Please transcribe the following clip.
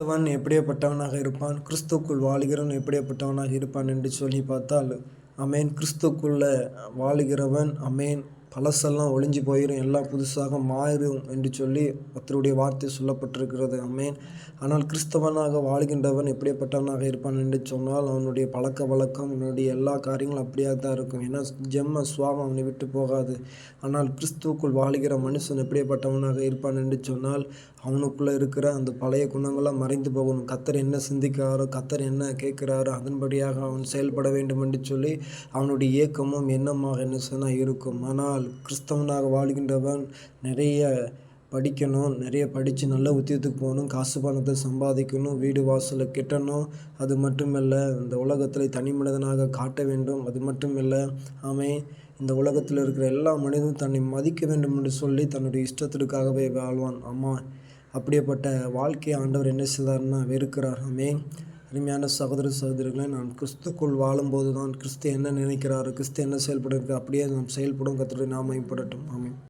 அவன் எப்படிப்பட்டவனாக இருப்பான்? கிறிஸ்துக்குள் வாழுகிறவன் எப்படிப்பட்டவனாக இருப்பான் என்று சொல்லி பார்த்தால் அமேன். கிறிஸ்துக்குள்ள வாழுகிறவன் அமேன். பழசெல்லாம் ஒழிஞ்சு போயிடும் எல்லாம் புதுசாக மாறும் என்று சொல்லி கர்த்தருடைய வார்த்தை சொல்லப்பட்டிருக்கிறது. அமேன் ஆனால் கிறிஸ்தவனாக வாழ்கின்றவன் எப்படிப்பட்டவனாக இருப்பான் என்று சொன்னால் அவனுடைய பழக்க வழக்கம் அவனுடைய எல்லா காரியங்களும் அப்படியாக தான் இருக்கும். ஏன்னா ஜெம்ம சுவாபம் அவனை விட்டு போகாது. ஆனால் கிறிஸ்துவுக்குள் வாழ்கிற மனுஷன் எப்படிப்பட்டவனாக இருப்பான் என்று சொன்னால் அவனுக்குள்ளே இருக்கிற அந்த பழைய குணங்கள்லாம் மறைந்து போகணும். கத்தர் என்ன சிந்திக்கிறாரோ கத்தர் என்ன கேட்குறாரோ அதன்படியாக அவன் செயல்பட வேண்டும் என்று சொல்லி அவனுடைய ஏக்கமும் எண்ணமாக என்ன சொன்னால் இருக்கும். ஆனால் கிறிஸ்தவனாக வாழ்கின்றவன் நிறைய படிக்கணும் நிறைய படித்து நல்ல உத்தியத்துக்கு போகணும் காசு பணத்தை சம்பாதிக்கணும் வீடு வாசலை கெட்டணும். அது மட்டுமல்ல இந்த உலகத்தில் தனி மனிதனாக காட்ட வேண்டும். அது மட்டுமல்ல அவன் இந்த உலகத்தில் இருக்கிற எல்லா மனிதனும் தன்னை மதிக்க வேண்டும் என்று சொல்லி தன்னுடைய இஷ்டத்திற்காகவே வாழ்வான். அம்மா அப்படியேப்பட்ட வாழ்க்கையை ஆண்டவர் என்ன செய்தார்னா வெறுக்கிறார். ஆமே அருமையான சகோதர சகோதரிகளை நான் கிறிஸ்துக்குள் வாழும்போது தான் கிறிஸ்து என்ன நினைக்கிறாரு கிறிஸ்து என்ன செயல்படுறது அப்படியே நாம் செயல்படும் கத்துடைய நாம பயன்படட்டும் ஆமென்.